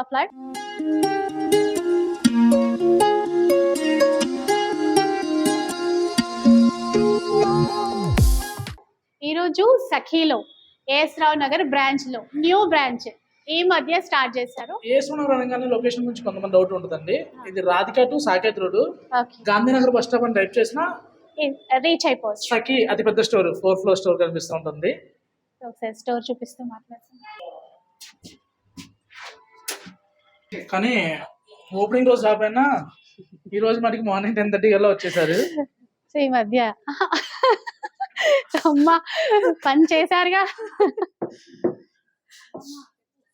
Of life ఈరోజు సఖీలో AS Rao Nagar బ్రాంచ్లో న్యూ బ్రాంచ్ ఈ మధ్య స్టార్ట్ చేశారు. ఏసుమనగర్ అనగానే లొకేషన్ గురించి కొంతమంది డౌట్ ఉంటుందండి. ఇది Radhika to Saket road Gandhinagar bus stop అని టైప్ చేసిన రీచ్ అయిపోవచ్చు. సఖి అతిపెద్ద స్టోర్ ఫోర్ ఫ్లోర్ స్టోర్ కనిపిస్తూ ఉంటుంది. ఒకసారి స్టోర్ చూపిస్తూ మాట్లాడుతున్నాం కానీ ఓపెనింగ్ రోజు రాపోయినా ఈ రోజు మనకి మార్నింగ్ టెన్ థర్టీ కల్లా వచ్చేసారు. సో ఈ మధ్య అమ్మా పని చేశారుగా.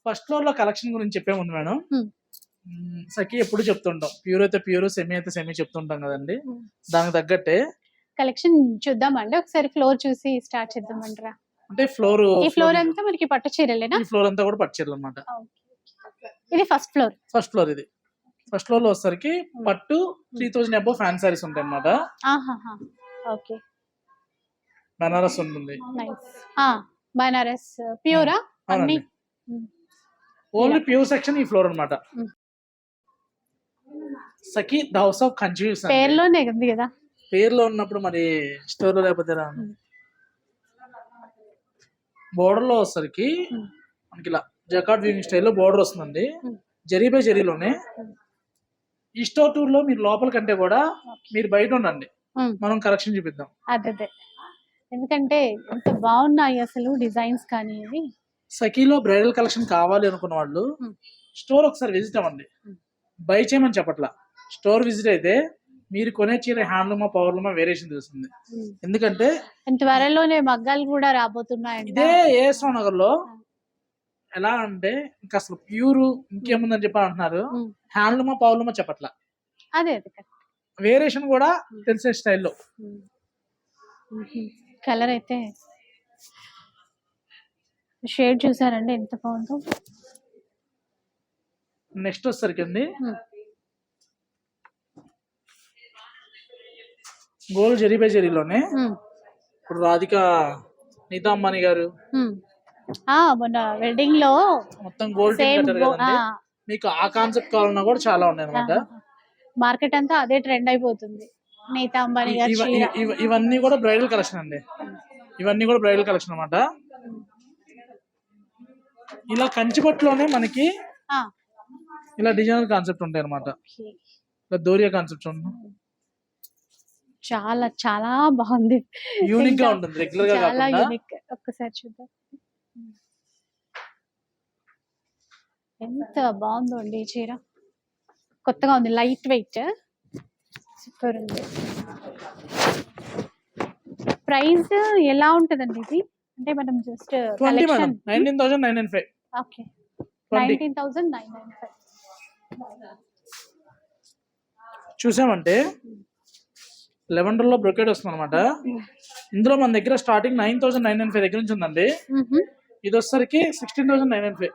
ఫస్ట్ ఫ్లోర్లో కలెక్షన్ గురించి చెప్పే ముందు మేడం. సఖి ఎప్పుడు చెప్తుంటాం? ప్యూర్ అయితే ప్యూర్ సెమీ అయితే సెమీ చెప్తుంటాం కదండి. దానికి తగ్గట్టే. కలెక్షన్ చూద్దామండి. ఒకసారి ఫ్లోర్ చూసి స్టార్ట్ చేద్దామంటారా? అంటే ఫ్లోర్ ఈ ఫ్లోర్ అంతా మనకి పట్టు చీరలేనా? ఈ ఫ్లోర్ అంతా కూడా పట్టుచీరలు అనమాట ఇది ఫస్ట్ ఫ్లోర్ ఫస్ట్ ఫ్లోర్ ఇది. ఫస్ట్ ఫ్లోర్లో వచ్చేసరికి పట్టు three thousand above fan saris ఉంటాయి ఆహాహా. ఓకే బనారస్ ఉంటుంది. బనారస్ ప్యూరా అన్ని. ఓన్లీ ప్యూర్ సెక్షన్ ఈ ఫ్లోర్ అన్నమాట. Hmm. Sakhi the house of confuse పేర్లోనే ఉంది కదా. పేర్లో ఉన్నప్పుడు మరి స్టోర్లో లేకపోతే ఎలా Hmm. బోర్డర్లో వచ్చేసరికి Hmm. మనకి ఇలా జకాట్ వ్యూయింగ్ స్టైల్లో బోర్డర్ వస్తుందండి. జరీ బై జరీలోనే. ఈ స్టోర్ టూర్లో మీరు లోపల కంటే కూడా మీరు బయట ఉండండి. మనం కలెక్షన్ చూపిద్దాం అదే ఎందుకంటే ఎంత బాగున్నాయి అసలు డిజైన్స్ కానీ ఇవి సఖీలో బ్రైడల్ కలెక్షన్ కావాలి అనుకున్న వాళ్ళు. స్టోర్ ఒకసారి విజిట్ అవ్వండి. బై చేయమని చెప్పట్లా స్టోర్ విజిట్ అయితే మీరు కొనే చీర హ్యాండ్లూమా పవర్లూమా వేరియేషన్ తెలుస్తుంది ఎందుకంటే త్వరలోనే మగ్గాలు కూడా రాబోతున్నాయండి ఇదే ఏఎస్రావు నగర్లో ఎలా అంటే ఇంకా అసలు ప్యూర్ ఇంకేముందని చెప్పి అంటున్నారు. హ్యాండ్లూమా పవర్లూమా చెప్పట్లా. అదే అదే వేరియేషన్ కూడా తెలిసే స్టైల్లో. కలర్ అయితే షేడ్ చూసారండి ఎంత బాగుందో. నెక్స్ట్ వచ్చేసరికి అండి. గోల్డ్ జరీ బై జరీలోనే. ఇప్పుడు రాధిక నీతా అంబానీ గారు మొన్న వెడ్డింగ్లో మొత్తం గోల్డ్ సేమ్ మీకు ఆ కాన్సెప్ట్ కావాలన్నా కూడా చాలా ఉన్నాయి అనమాట మార్కెట్ అంతా అదే ట్రెండ్ అయిపోతుంది. నీతా అంబానీ గారి ఇవన్నీ కూడా బ్రైడల్ కలెక్షన్ అండి. ఇవన్నీ కూడా బ్రైడల్ కలెక్షన్ అన్నమాట. ఇలా కంచిపట్టులోనే మనకి ఇలా డిజైనర్ కాన్సెప్ట్ ఉంటాయి అనమాట. ఇలా దోరియా కాన్సెప్ట్ చాలా చాలా బాగుంది. యూనిక్గా ఉంటుంది రెగ్యులర్గా చాలా యూనిక్ ఒక్కసారి చూద్దాం. ఎంత బాగుందో అండి ఈ చీర. కొత్తగా ఉంది లైట్ వెయిట్. సూపర్ ఉంది. ప్రైస్ ఎలా ఉంటదండి ఇది? అంటే మనం just nineteen thousand nine five. Okay. Twenty. Nineteen thousand nine nine five. చూసామంటే లెవెండర్లో బ్రొకేట్ వస్తుంది అనమాట ఇందులో మన దగ్గర starting nine thousand nine nine five దగ్గర నుంచి ఉందండి. ఇది వచ్చేసరికి sixteen thousand nine five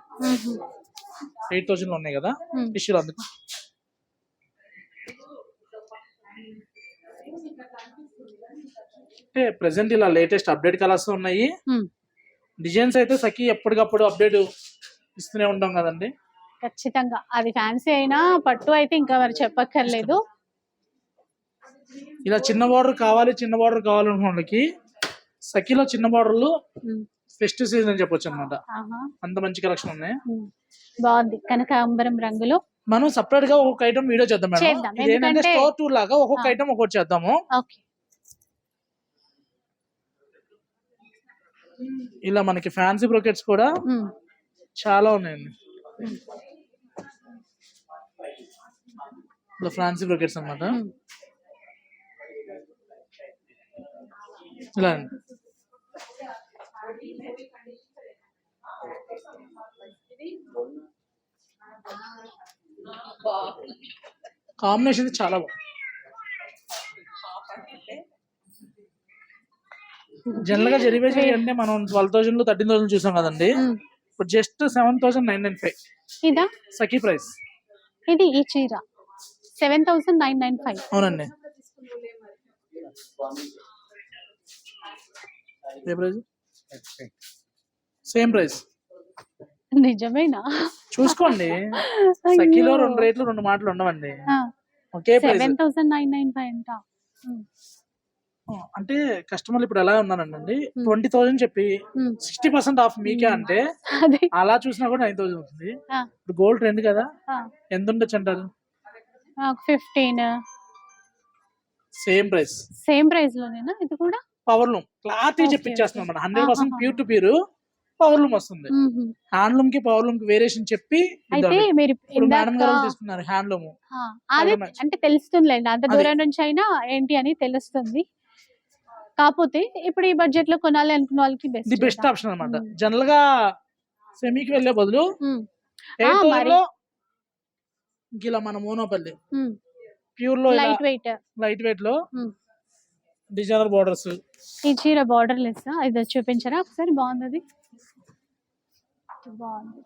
eight thousand ఉన్నాయి కదా. టిష్యూలు అందుకు. అంటే ప్రెసెంట్ ఇలా లేటెస్ట్ అప్డేట్ కలర్స్ ఉన్నాయి. డిజైన్స్ అయితే సఖి ఎప్పటికప్పుడు అప్డేట్ ఇస్తూనే ఉంటాం కదండి. ఖచ్చితంగా. అది ఫ్యాన్సీ అయినా పట్టు అయితే ఇంకా మరి చెప్పక్కర్లేదు. ఇలా చిన్న బార్డర్ కావాలి చిన్న బార్డర్ కావాలి అనుకున్న వాళ్ళకి సఖిలో చిన్న బార్డర్లు ఫెస్టివ్ సీజన్ అని చెప్పొచ్చు అనమాట అంత మంచి కలెక్షన్ ఉన్నాయి. బాగుంది. కనకాంబరం రంగులో. మనం సపరేట్గా ఒక్కొక్క ఐటమ్ వీడియో చేద్దాం మేడం. ఏంటంటే స్టోర్ టూర్ లాగా ఒక్కొక్క. ఐటమ్ ఒక్కొక్కటి చేద్దాము. ఇలా మనకి ఫ్యాన్సీ బ్రోకెట్స్ కూడా చాలా ఉన్నాయండి. ఇలా ఫ్యాన్సీ బ్రోకెట్స్ అన్నమాట. ఉమ్. ఇలా కాంబినేషన్ చాలా బాగుంది. జనరల్గా జరిపేసి అంటే మనం ట్వెల్వ్ థౌసండ్ థర్టీన్ థౌసండ్ చూసాం కదండి. ఉమ్. ఇప్పుడు just seven thousand nine nine five ఇదా? సఖీ ప్రైస్ ఇది ఈ చీర. Seven thousand nine nine five అవునండి. ఏ ప్రైస్ సేమ్ ప్రైస్ నిజమేనా? చూసుకోండి. సఖీలో రెండు రేట్లు రెండు మాటలు ఉండవండి. Price seven thousand nine nine five అంట. కస్టమర్లు ఇప్పుడు ఎలా ఉన్నారండి Hmm. ట్వంటీ థౌసండ్ చెప్పి. సిక్స్టీ పర్సెంట్ ఆఫ్ మీకే అంటే అలా చూసినా కూడా నైన్ థౌసండ్ అవుతుంది. ఇప్పుడు గోల్డ్ ట్రెండ్ కదా? ఎంత ఉండొచ్చు అంటారు? Fifteen same price same price లోనేనా? ఇది కూడా? Power loom cloth చెప్పించేస్తున్నాం hundred percent. Pure to pure power loom వస్తుంది. హ్యాండ్లూమ్కి పవర్ లూమ్కి వేరియేషన్ చెప్పి అయితే. మీరు మేడం గారు తీసుకున్నారు హ్యాండ్లూమ్ ఆ, అదే. అంటే తెలుస్తుందిలేండి అంత. దూరం నుంచి అయినా ఏంటి అని తెలుస్తుంది కాకపోతే ఇప్పుడు ఈ బడ్జెట్లో కొనాలి అనుకున్న వాళ్ళకి బెస్ట్ ది బెస్ట్ ఆప్షన్ అనమాట Hmm. జనరల్గా సెమీకి వెళ్ళే బదులు ఇంక ఇలా మన మోనోపల్లి ప్యూర్లో లైట్ వెయిట్ లైట్ వెయిట్లో. డిజైనర్ బోర్డర్స్ ఈ చీర బార్డర్ లెస్ ఇది చూపించరా ఒకసారి? బాగుంది బాగుంది.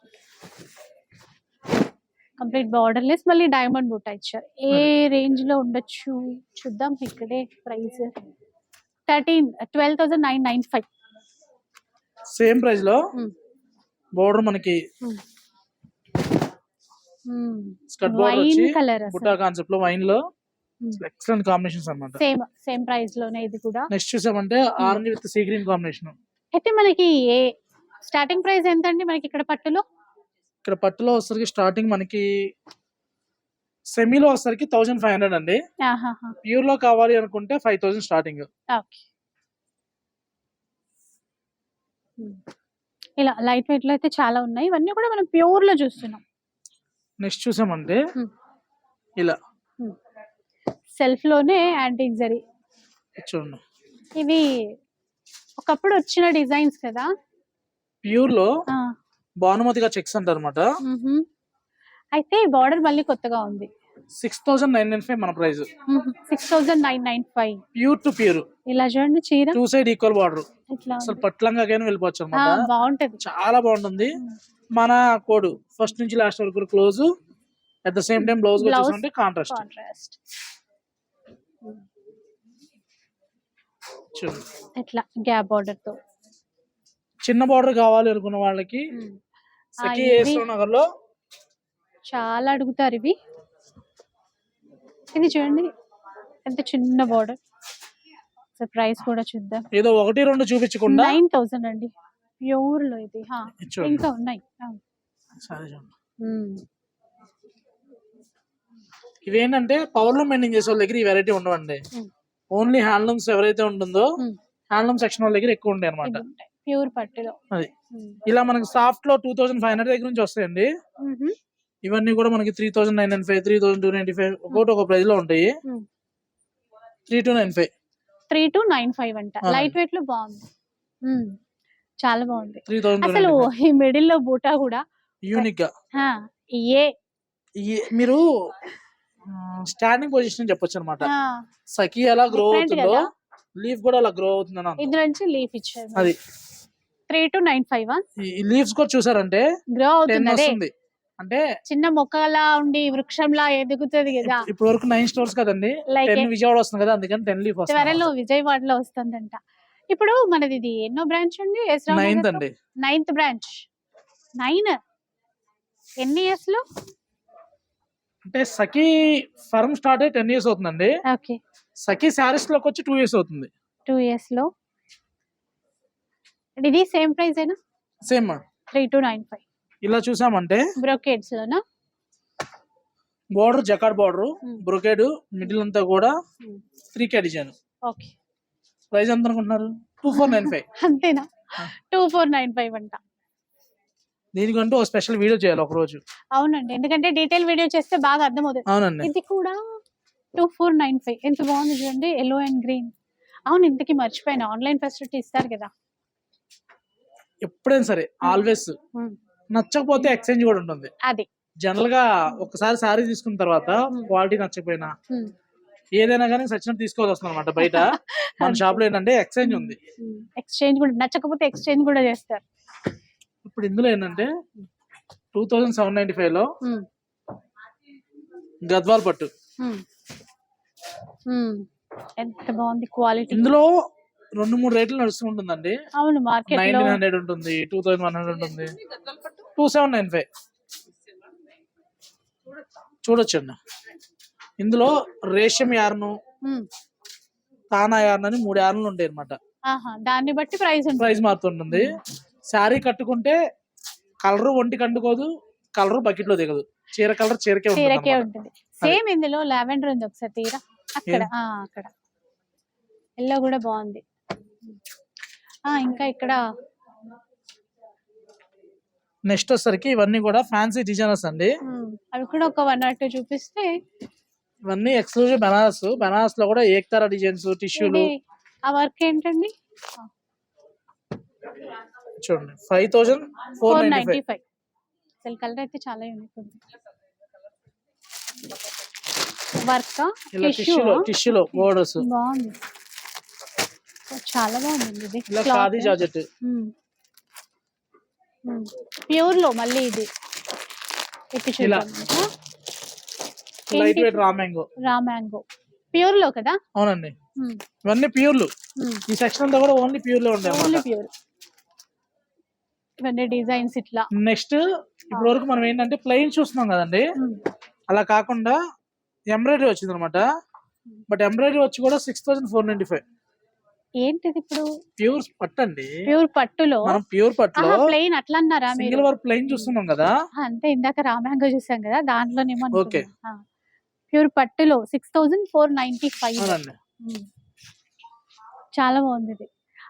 కంప్లీట్ బార్డర్ లెస్ మళ్ళీ డైమండ్ బుట్ట ఇచ్చారు. ఏ రేంజ్లో ఉండొచ్చు? చూద్దాం ఇక్కడే price thirteen twelve thousand nine nine five same ప్రైస్లో Hmm. బోర్డర్ మనకి స్కర్ట్ బోర్డర్ వైన్ కలర్ బుట్టా కాన్సెప్ట్లో వైన్లో Hmm. ఎక్సలెంట్ కాంబినేషన్స్ అన్నమాట. సేమ్ సేమ్ ప్రైస్లోనే ఇది కూడా. నెక్స్ట్ చూసామంటే orange with sea green combination. అయితే మనకి ఏ స్టార్టింగ్ ప్రైస్ ఎంత అండి మనకి ఇక్కడ పట్టులో? ఇక్కడ పట్టులో వచ్చేసరికి స్టార్టింగ్ మనకి సెమీలో వచ్చేసరికి థౌసండ్ ఫైవ్ హండ్రెడ్ అండి. ప్యూర్లో కావాలి అనుకుంటే ఫైవ్ థౌసండ్ స్టార్టింగ్. ఓకే. ఇలా లైట్ వెయిట్లో అయితే చాలా ఉన్నాయి. ఇవన్నీ కూడా మనం ప్యూర్లో చూస్తున్నాం. నెక్స్ట్ చూసామంటే Hmm. ఇలా. సెల్ఫ్లోనే యాంటిక్ జరీ. చూడండి ఇవి ఒకప్పుడు వచ్చిన డిజైన్స్ కదా? ప్యూర్లో భానుమతిగా చెక్స్ అంటారు అనమాట. అయితే బార్డర్ మళ్ళీ కొత్తగా ఉంది. Six thousand nine nine five మన price. Six thousand nine nine five pure to pure ఇలా చూడండి చీర. టూ సైడ్ ఈక్వల్ బార్డర్ అసలు ఉంది. పట్లంగానే వెళ్ళిపోవచ్చు అనమాట బాగుంటది. చాలా బాగుంటుంది. మన కోడ్ ఫస్ట్ నుంచి లాస్ట్ వరకు close at the same time blouse contrast ఇట్లా గ్యాప్ బార్డర్తో? చిన్న బార్డర్ కావాలి అనుకున్న వాళ్ళకి సఖీ నగర్లో చాలా అడుగుతారు ఇవి. ఇది చూడండి. ఎంత చిన్న బార్డర్. ప్రైస్ కూడా చూద్దాం. ఏదో ఒకటి రెండు చూపించకుండా నైన్ థౌసండ్ అండి. ప్యూర్లో ఇది. ఇంకా ఉన్నాయి. ఇవేంటంటే పవర్ లూమ్ మెయింటైన్ చేసే వాళ్ళ దగ్గర ఈ వెరైటీ ఉండవండి. ఓన్లీ హ్యాండ్లూమ్స్ ఎవరైతే ఉంటుందో. హ్యాండ్లూమ్ సెక్షన్ వాళ్ళ దగ్గర ఎక్కువ ఉంటాయి అనమాట ప్యూర్ పట్టులో. అది. ఇలా మనకి సాఫ్ట్లో టూ థౌసండ్ ఫైవ్ హండ్రెడ్ దగ్గర నుంచి వస్తాయండి. ఇవన్నీ కూడా మనకి three thousand nine nine five three thousand two ninety five ఒక్కొక్కటి ఒక ప్రైస్లో ఉంటాయి. Three two nine five. Three two nine five అంట. లైట్ వెయిట్లో బాగుంది. చాలా బాగుంది. త్రీ థౌసండ్ అసలు ఈ మిడిల్లో బూటా కూడా యూనిక్గా. ఏ మీరు స్టాండింగ్ పొజిషన్ చెప్పొచ్చు అనమాట సఖీ ఎలా గ్రో అవుతుందో? లీఫ్ కూడా అలా గ్రో అవుతుందని. ఇది నుంచి లీఫ్ ఇచ్చారు అది. త్రీ టు నైన్ ఫైవ్ ఈ లీవ్స్ కూడా చూసారంటే గ్రో అవుతుంది అంటే చిన్న మొక్కలా ఉండి వృక్షంలా ఎదుగుతుంది కదా. ఇప్పటి వరకు నైన్ స్టోర్స్ కదండి. టెన్ విజయవాడ వస్తుంది కదా అందుకని టెన్ లీఫ్ త్వరలో విజయవాడలో వస్తుందంట. ఇప్పుడు మనది ఇది ఎన్నో బ్రాంచ్ ఉంది నైన్త్ అండి. నైన్త్ బ్రాంచ్ నైన్ ఎన్ని ఇయర్స్లో? అంటే సఖీ ఫర్మ్ స్టార్ట్ అయ్యి టెన్ ఇయర్స్ అవుతుందండి. ఓకే. సఖీ శారీస్లోకి వచ్చి టూ ఇయర్స్ అవుతుంది. టూ ఇయర్స్లో. ఇది సేమ్ ప్రైస్ అయినా same three two nine five. ఇలా చూసామంటే బ్రోకేడ్స్ లోనా? Border jacquard border. Brocade middle అంతా కూడా. Three K design. Okay. Price ఎంత అనుకుంటున్నారు టూ ఫోర్ నైన్ ఫైవ్. అంతేనా. టూ ఫోర్ నైన్ ఫైవ్ అంట. దీనికంటూ ఒక స్పెషల్ వీడియో చేయాలి ఒక రోజు. అవునండి. ఎందుకంటే డీటెయిల్ వీడియో చేస్తే బాగా అర్థమవుతుంది. అవునండి. ఇది కూడా టూ ఫోర్ నైన్ ఫైవ్. ఎంత బాగుంది చూడండి. Yellow and green. అవును ఇంతకీ మర్చిపోయాను. ఆన్లైన్ ఫెసిలిటీ ఇస్తారు కదా. ఎప్పుడైనా సరే ఆల్వేస్. నచ్చకపోతే ఎక్స్చేంజ్ కూడా ఉంటుంది. అది. జనరల్గా ఒకసారి సారీ తీసుకున్న తర్వాత. క్వాలిటీ నచ్చకపోయినా. ఏదైనా కానీ సచ్చినట్టు తీసుకోవాల్సి వస్తుంది అనమాట బయట. మన షాప్లో ఏంటంటే ఎక్స్చేంజ్ ఉంది. ఎక్స్చేంజ్ కూడా నచ్చకపోతే ఎక్స్చేంజ్ కూడా చేస్తారు. ఇప్పుడు ఇందులో ఏంటంటే టూ థౌజండ్ సెవెన్ నైన్టీ ఫైవ్లో. గద్వాల్ పట్టు. ఎంత బాగుంది క్వాలిటీ. ఇందులో రెండు మూడు రేట్లు నడుస్తూ ఉంటుందండి. అవును మార్కెట్ నైన్టీన్ హండ్రెడ్ ఉంటుంది టూ థౌసండ్ వన్ హండ్రెడ్ ఉంటుంది. Two seven nine five. చూడొచ్చండి. ఇందులో రేషం యార్ను. తానా యార్న్ అని మూడు యార్న్లు ఉంటాయి అనమాట దాన్ని బట్టి ప్రైస్ ప్రైస్ మారుతుంటుంది. శారీ కట్టుకుంటే కలర్ ఒంటికి అంటుకోదు కలర్ బకెట్లో దిగదు. చీర కలర్ చీరకే ఉంటుంది చీరకే. ఉంటుంది. సేమ్ ఇందులో లావెండర్ ఉంది ఒకసారి తీరా? అక్కడ అక్కడ. ఎల్లో కూడా బాగుంది. ఆ ఇంకా ఇక్కడ నెక్స్ట్ వచ్చేసరికి ఇవన్నీ కూడా ఫ్యాన్సీ డిజైనర్స్ అండి. అవి కూడా ఒక వన్ ఆర్ టూ చూపిస్తే ఇవన్నీ ఎక్స్క్లూజివ్ బెనారస్. బెనారస్లో కూడా ఏక్తారా డిజైన్స్ టిష్యూలు? ఆ వర్క్ ఏంటండి? చూడండి. Five thousand four ninety five అసలు కలర్ అయితే చాలా యూనిక్ ఉంది. వర్క్ ఇలా టిష్యూలో టిష్యూలో బోర్డర్స్ బాగుంది. చాలా బాగుంది ఇది. ఇలా ఖాదీ జార్జెట్ ప్యూర్లో మళ్ళీ ఇది. ఇలా. Light? Weight raw mango raw mango ప్యూర్లో కదా? అవునండి. ఇవన్నీ ప్యూర్లు ఈ సెక్షన్ అంతా కూడా ఓన్లీ ప్యూర్లో ఉంటాయి ఓన్లీ ప్యూర్ ఇవన్నీ డిజైన్స్ ఇట్లా. నెక్స్ట్ ఇప్పటి వరకు మనం ఏంటంటే ప్లెయిన్ చూస్తున్నాం కదండి. అలా కాకుండా ఎంబ్రాయిడరీ వచ్చింది అనమాట బట్ ఎంబ్రాయిడరీ వచ్చి కూడా six thousand four ninety five ఏంటిది ఇప్పుడు? ప్యూర్ పట్టు అండి. ప్యూర్ పట్టులో? మనం ప్యూర్ పట్టులో ప్లెయిన్ అట్లా అన్నారా సింగిల్ వర్క్ ప్లెయిన్ చూస్తున్నాం కదా. అంతే ఇందాక రా మ్యాంగో చూసాం కదా దాంట్లోనేమో Okay. ప్యూర్ పట్టులో six thousand four ninety five చాలా బాగుంది ఇది.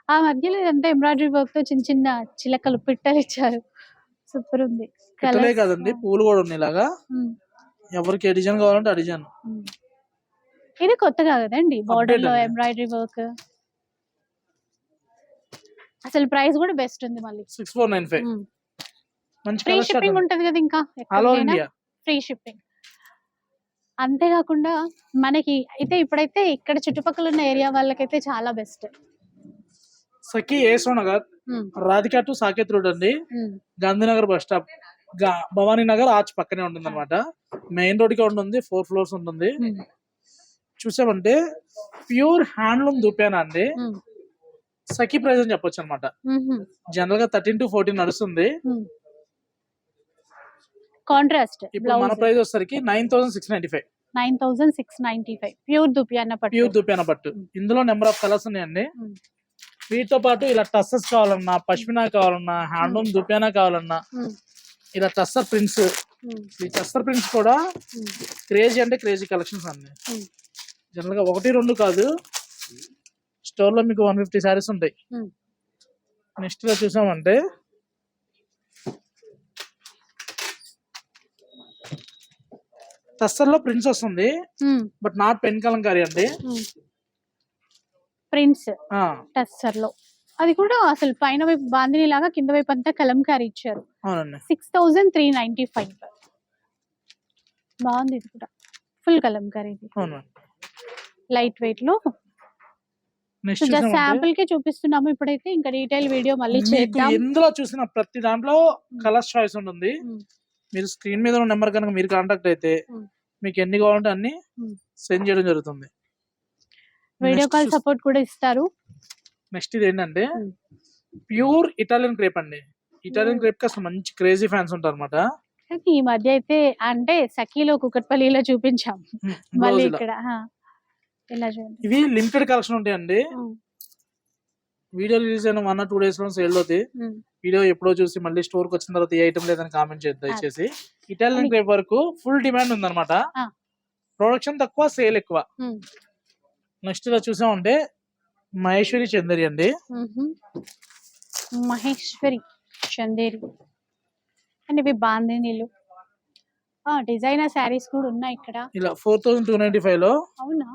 ఆ మధ్యలో ఇదంతా ఎంబ్రాయిడరీ వర్క్తో చిన్న చిన్న చిలకలు పిట్టలు ఇచ్చారు. సూపర్ ఉంది. పిట్టలే Colours. కదండి పూలు కూడా ఉన్నాయి ఇలాగా ఎవరికి ఏ డిజైన్ కావాలంటే ఆ డిజైన్. ఇది కొత్తగా కదండి బార్డర్లో. Embroidery work. అసలు ప్రైస్ కూడా బెస్ట్ ఉంది మళ్ళీ. Six four nine five. మంచి ఫ్రీ కలర్ షిప్పింగ్ ఉంటది కదా ఇంకా ఫ్రీ షిప్పింగ్ అంతేకాకుండా మనకి అయితే ఇప్పుడైతే ఇక్కడ చుట్టుపక్కల ఉన్న ఏరియా వాళ్ళకైతే చాలా బెస్ట్. సఖి ఏసో నగర్ రాధికా టు సాకేత్ రోడ్ అండి Gandhinagar bus stop. Bhavani Nagar arch పక్కనే ఉంటుంది అనమాట మెయిన్ రోడ్కి ఉంటుంది ఫోర్ ఫ్లోర్స్ ఉంటుంది చూసామంటే ప్యూర్ హ్యాండ్లూమ్ దుపేనా అండి? సఖి ప్రైస్ అని చెప్పొచ్చు అనమాట జనరల్గా థర్టీన్ టు ఫోర్టీన్ నడుస్తుంది. కాంట్రాస్ట్ ఇప్పుడు మన ప్రైస్ వచ్చేసరికి nine thousand six ninety five. Nine thousand six ninety five. Pure దుపియాన్న పట్టు. ప్యూర్ దుపేనా పట్టు. ఇందులో నెంబర్ ఆఫ్ కలర్స్ ఉన్నాయండి. వీటితో పాటు ఇలా టస్సెస్ కావాలన్నా పష్మినా కావాలన్నా హ్యాండ్లూమ్ దుపేనా కావాలన్నా. ఇలా టస్సర్ ప్రింట్స్. ఈ టస్సర్ ప్రింట్స్ కూడా. క్రేజీ అంటే క్రేజీ కలెక్షన్స్ అండి Mm. జనరల్గా ఒకటి రెండు కాదు స్టోర్లో మీకు వన్ ఫిఫ్టీ శారీస్ ఉంటాయి. నెక్స్ట్లో చూసామంటే టస్సర్లో ప్రింట్స్ వస్తుంది. బట్ నాట్ పెన్ కలంకారీ అండి ప్రింట్స్ ఆ, టస్సర్లో అది కూడా అసలు పైన వైపు బాందిని లాగా కింద వైపు అంతా కలంకారీ ఇచ్చారు. Six thousand three ninety five. బాగుంది ఇది కూడా. ఫుల్ కలంకారీ ఇది. లైట్ వెయిట్లో. జస్ట్ శాంపుల్కి చూపిస్తున్నాము ఇప్పుడైతే. ఇంకా డీటెయిల్ వీడియో మళ్ళీ చేద్దాం. ఎందులో చూసిన ప్రతి దాంట్లో కలర్స్ చాయిస్ ఉంటుంది. మీరు స్క్రీన్ మీద ఉన్న నెంబర్ కనుక మీరు కాంటాక్ట్ అయితే. మీకు ఎన్ని కావాలంటే అన్ని. సెండ్ చేయడం జరుగుతుంది. వీడియో కాల్ సపోర్ట్ కూడా ఇస్తారు. నెక్స్ట్ ఇది ఏంటంటే. ప్యూర్ ఇటాలియన్ క్రేప్ అండి. ఇటాలియన్ క్రేప్కి అసలు మంచి క్రేజీ ఫ్యాన్స్ ఉంటారు అనమాట ఈ మధ్య అయితే అంటే సఖీలో కుకట్పల్లిలో చూపించాం. మళ్ళీ ఇక్కడ ఇలా చూడండి. ఇవి లిమిటెడ్ కలెక్షన్ ఉంటాయండి. వీడియో రిలీజ్ అయిన వన్ టూ డేస్లో సేల్ అవుతాయి. వీడియో ఎప్పుడో చూసి మళ్ళీ స్టోర్కి వచ్చిన తర్వాత ఏ ఐటమ్ లేదని కామెంట్ చేద్దాం దయచేసి ఇటాలియన్ క్రేప్ వరకు ఫుల్ డిమాండ్ ఉందన్నమాట. ఆ. ప్రొడక్షన్ తక్కువ సేల్ ఎక్కువ. నెక్స్ట్ ఇలా చూసామంటే మహేశ్వరి చందరి అండి. మహేశ్వరి చందేరి. అండ్ ఇవి బాందినీలు డిజైనర్ శారీస్ కూడా ఉన్నాయి ఇక్కడ. ఇలా ఫోర్ థౌసండ్ టూ నైన్టీ ఫైవ్లో అవునా?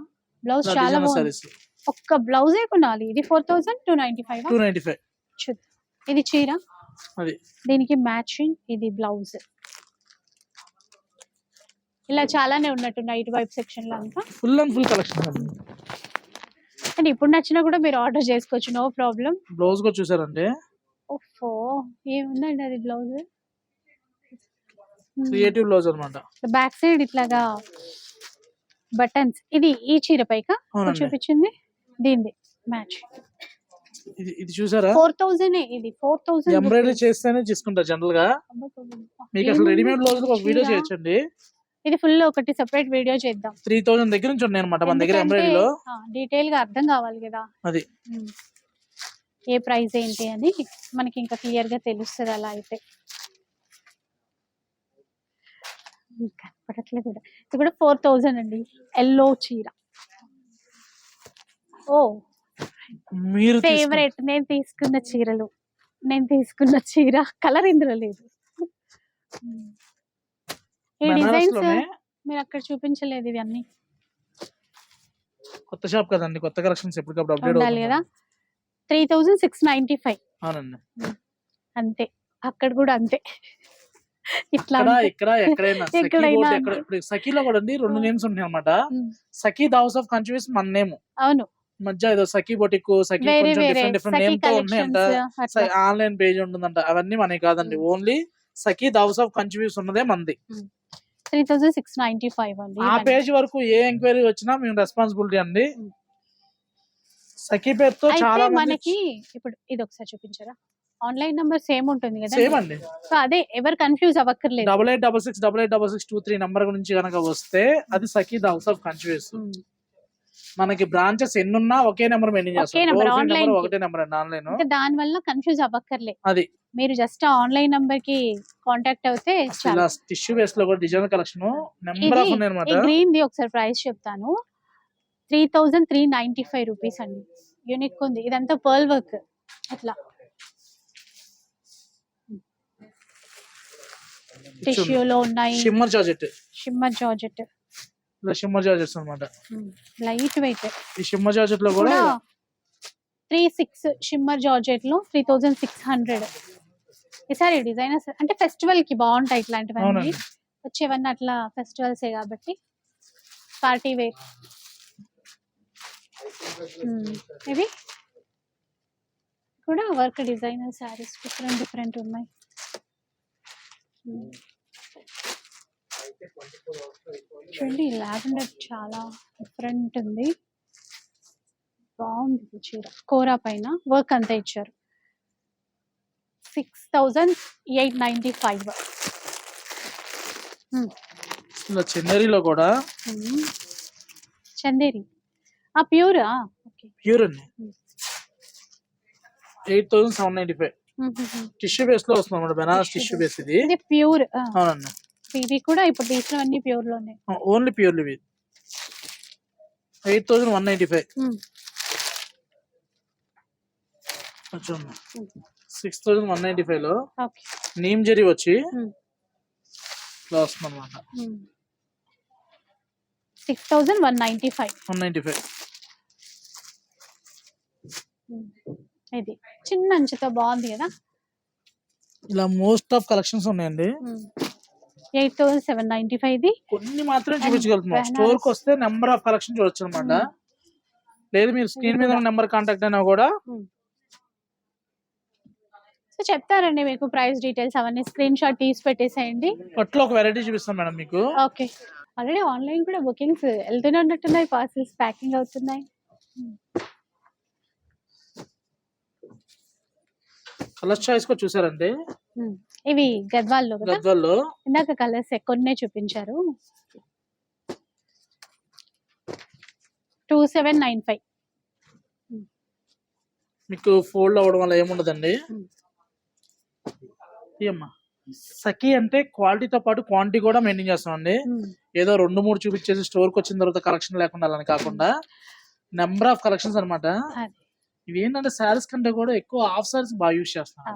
బ్లౌజ్ చాలా సారీస్ ఒక్క బ్లౌజే కొనాలి. ఇది four thousand two ninety five two ninety five చూద్దాం ఇది చీర? అది. దీనికి మ్యాచింగ్ ఇది బ్లౌజ్. ఇలా చాలానే ఉన్నట్టున్నాయి ఇటువైపు సెక్షన్లో అంతా ఫుల్ అండ్ ఫుల్ కలెక్షన్ అండి ఇప్పుడు నచ్చినా కూడా మీరు ఆర్డర్ చేసుకోవచ్చు. No problem. బ్లౌజ్ కూడా చూసారంటే ఓఫో ఏముందండి అది బ్లౌజ్? క్రియేటివ్ బ్లౌజ్ అనమాట బ్యాక్ సైడ్ ఇట్లాగా బటన్స్. ఇది ఈ చీర పైక? చూపించింది? దీనిది. మ్యాచ్. ఇది ఇది చూసారా? ఫోర్ థౌజండ్ ఇది. ఫోర్ థౌసండ్ ఎంబ్రాయిడరీ చేస్తేనే తీసుకుంటారు జనరల్గా మీకు అసలు రెడీమేడ్ బ్లౌజ్ ఒక వీడియో చేయొచ్చండి. ఇది ఫుల్ ఒకటి సెపరేట్ వీడియో చేద్దాం. త్రీ థౌసండ్ దగ్గర నుంచి ఉన్నాయి అనమాట మన దగ్గర ఎంబ్రాయిడరీలో డీటెయిల్గా అర్థం కావాలి కదా. అది. ఏ ప్రైస్ ఏంటి అని మనకి ఇంకా క్లియర్గా తెలుస్తుంది అలా అయితే. కనపడట్లేదు కూడా. ఇది కూడా ఫోర్ థౌజండ్ అండి. ఎల్లో చీర. ఓ. మీరు ఫేవరెట్ నేను తీసుకున్న చీరలు. నేను తీసుకున్న చీర. కలర్ ఇందులో లేదు. ఈ డిజైన్స్ మీరు అక్కడ చూపించలేదు ఇవి అన్ని కొత్త షాప్ కదండి కొత్త కలెక్షన్స్ ఎప్పటికప్పుడు అప్డేట్ ఉండాలి కదా. Three thousand six ninety five. అవునండి. అంతే. అక్కడ కూడా అంతే. ఇట్లా ఇక్కడ ఎక్కడైనా సఖీలో కూడా అండి రెండు నేమ్స్ ఉంటాయి అనమాట ఉమ్. సఖీ హౌస్ ఆఫ్ కన్ఫ్యూస్ మన నేమ్ అవును. మధ్య ఏదో Sakhi boutique Sakhi different different నేమ్తో ఉన్నాయంట ఆన్లైన్ పేజ్ ఉంటుందంట. అవన్నీ మనకి కాదండి. Only Sakhi house of confuse ఉన్నదే మంది. Three thousand six ninety five అండి ఆ. పేజ్ వరకు ఏ ఎంక్వైరీ వచ్చినా మేము రెస్పాన్సిబిలిటీ అండి. సఖీ పేరుతో అయితే చాలా మంది మనకి ఇప్పుడు ఇది ఒకసారి చూపించారా ఆన్లైన్ నంబర్ సేమ్ ఉంటుంది కదా సేమ్ అండి సో అదే ఎవరు confuse అవ్వక్కర్లేదు double eight double six double eight double six two three number గురించి కనుక వస్తే అది Sakhi the house of confuse ఉమ్. మనకి బ్రాంచెస్ ఎన్ని ఉన్నా ఒకే నెంబర్ మెయింటైన్ చేస్తాం. ఒకటే నెంబర్ అండి ఆన్లైన్ దాని వల్ల కన్ఫ్యూజ్ అవ్వక్కర్లే. అది. మీరు జస్ట్ ఆన్లైన్ నంబర్కి కాంటాక్ట్ అవుతే ఇలా టిష్యూ బేస్లో కూడా డిజైన్ కలెక్షన్ నెంబర్ ఆఫ్ ఉన్నాయి గ్రీన్ ది ఒకసారి ప్రైస్ చెప్తాను. Three thousand three ninety five rupees అండి. యూనిక్ ఉంది. ఇదంతా పర్ల్ వర్క్ అట్లా. టిష్యూలో ఉన్నాయి. Shimmer georgette. Shimmer georgette. ఇలా జార్జెట్స్ అనమాట లైట్ వెయిట్. ఈ షిమ్మర్ జార్జెట్లో కూడా త్రీ సిక్స్ షిమ్మర్ జార్జెట్లో త్రీ థౌజండ్ సిక్స్ హండ్రెడ్. ఈసారి డిజైనర్స్ అంటే ఫెస్టివల్కి బాగుంటాయి ఇట్లాంటివన్నీ. వచ్చేవన్నీ అట్లా ఫెస్టివల్స్ కాబట్టి పార్టీ వేర్ ఇవి కూడా work designer saris different different ఉన్నాయి. చూడండి లావెండర్ చాలా డిఫరెంట్ ఉంది. బాగుంది చీర. కోరా పైన వర్క్ అంతా ఇచ్చారు. Six thousand eight ninety five చెన్నరీలో కూడా చందేరి. ఆ ప్యూరా? ప్యూర్ అండి. Eight thousand seven ninety five tissue బేస్లో వస్తుంది బెనారస్ టిష్యూ బేస్ ఇది. ఇది ప్యూర్ అవునండి. ఇవి కూడా ఇప్పుడు తీసినవన్నీ ప్యూర్లోనే. ఓన్లీ ప్యూర్లీ ఇవి. Eight thousand one ninety five six thousand one ninety ఫైవ్లో నీమ్ జరీ వచ్చి వస్తుంది అనమాట six thousand one ninety five one ninety five ఇది చిన్న అంచుతో బాగుంది కదా? ఇలా మోస్ట్ ఆఫ్ కలెక్షన్స్ ఉన్నాయండి. Eight thousand seven ninety five ఇది కొన్ని మాత్రమే చూపించగలుగుతున్నాం. స్టోర్కి వస్తే నెంబర్ ఆఫ్ కలెక్షన్ చూడొచ్చు అనమాట Hmm. లేదు మీరు స్క్రీన్ మీద నెంబర్ కాంటాక్ట్ అయినా కూడా సో చెప్తారండి మీకు ప్రైస్ డీటెయిల్స్ అవన్నీ. స్క్రీన్ షాట్ తీసి పెట్టేసేయండి. పట్లో ఒక వెరైటీ చూపిస్తాం మేడం మీకు. ఓకే. ఆల్రెడీ ఆన్లైన్ కూడా బుకింగ్స్ వెళ్తూనే ఉన్నట్టున్నాయి పార్సిల్స్ ప్యాకింగ్ అవుతున్నాయి. కలర్ చాయిస్ కూడా చూసారండి. Hmm. ఇవి గద్వాల్లో గద్వాల్లో. ఇందాక కలర్స్ కొన్నే చూపించారు. Two seven nine five. మీకు ఫోల్డ్ అవ్వడం వల్ల ఏముండదండి. ఏమ్మా సఖీ అంటే క్వాలిటీతో పాటు క్వాంటిటీ కూడా మెయింటైన్ చేస్తామండి. ఏదో రెండు మూడు చూపించేసి స్టోర్కి వచ్చిన తర్వాత కలెక్షన్ లేకుండా అలాని కాకుండా నెంబర్ ఆఫ్ కలెక్షన్స్ అన్నమాట. అది. ఇవి ఏంటంటే శారీస్ కంటే కూడా ఎక్కువ హాఫ్ శారీస్ బాగా యూస్ చేస్తాం ఆ.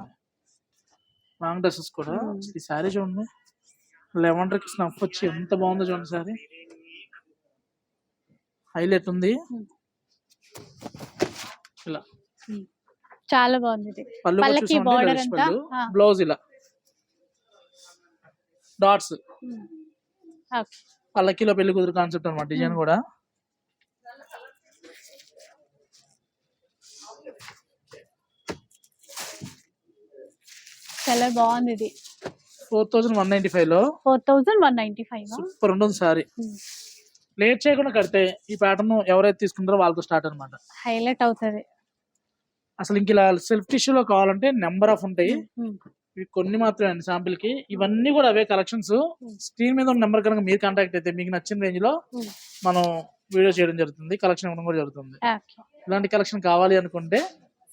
లాంగ్ డ్రెస్సెస్ కూడా. Hmm. ఈ శారీ చూడండి. లెవెండర్కి స్నఫ్ వచ్చి ఎంత బాగుందో చూడండి శారీ. హైలైట్ ఉంది. Hmm. ఇలా. చాలా బాగుంది పళ్ళకి border అంతా. బ్లౌజ్ ఇలా. డాట్స్ ఓకే పల్లకిలో పెళ్ళి కుదురు కాన్సెప్ట్ అనమాట డిజైన్ కూడా. చాలా బాగుంది ఇది ఫోర్ థౌసండ్ వన్ నైన్టీ ఫైవ్లో? Four thousand one ninety five super ఉంటుంది సారీ. లేట్ చేయకుండా కడితే ఈ ప్యాటర్న్ ఎవరైతే తీసుకుంటారో వాళ్ళతో స్టార్ట్ అనమాట హైలైట్ అవుతుంది. అసలు ఇంక ఇలా సెల్ఫ్ టిష్యూలో కావాలంటే నెంబర్ ఆఫ్ ఉంటాయి. ఇవి కొన్ని మాత్రమే అండి శాంపిల్కి ఇవన్నీ కూడా అవే కలెక్షన్స్. స్క్రీన్ మీద ఉన్న నెంబర్ కనుక మీరు కాంటాక్ట్ అయితే మీకు నచ్చిన రేంజ్లో. మనం వీడియో చేయడం జరుగుతుంది. కలెక్షన్ ఇవ్వడం కూడా జరుగుతుంది. ఇలాంటి కలెక్షన్ కావాలి అనుకుంటే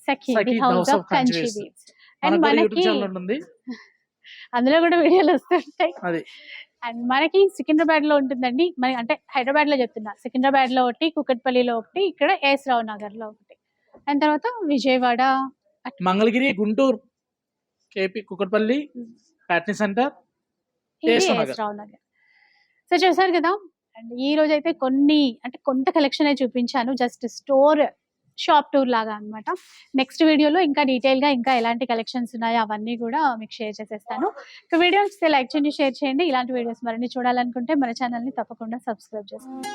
సఖీ హౌస్ ఆఫ్ అండ్ మనకు అందులో కూడా వీడియోలు వస్తుంటాయి. అండ్ మనకి సికింద్రాబాద్లో ఉంటుందండి. మరి అంటే హైదరాబాద్లో చెప్తున్నా. సికింద్రాబాద్లో ఒకటి కుకట్పల్లిలో ఒకటి ఇక్కడ ఎస్ రావు నగర్లో ఒకటి. అండ్ తర్వాత Vijayawada Mangalagiri Guntur KP Kukatpally Patny centre Rao Nagar. Rao Nagar so చూసారు కదా? అండ్ ఈ రోజు అయితే కొన్ని అంటే కొంత కలెక్షన్ చూపించాను. జస్ట్ స్టోర్ షాప్ టూర్ లాగా అనమాట నెక్స్ట్ వీడియోలో ఇంకా డీటెయిల్గా ఇంకా ఎలాంటి కలెక్షన్స్ ఉన్నాయో అవన్నీ కూడా మీకు షేర్ చేసేస్తాను. వీడియోస్ వీడియో లైక్ చేయండి షేర్ చేయండి. ఇలాంటి వీడియోస్ మరిన్ని చూడాలనుకుంటే మన ఛానల్ని తప్పకుండా సబ్స్క్రైబ్ చేసుకోండి.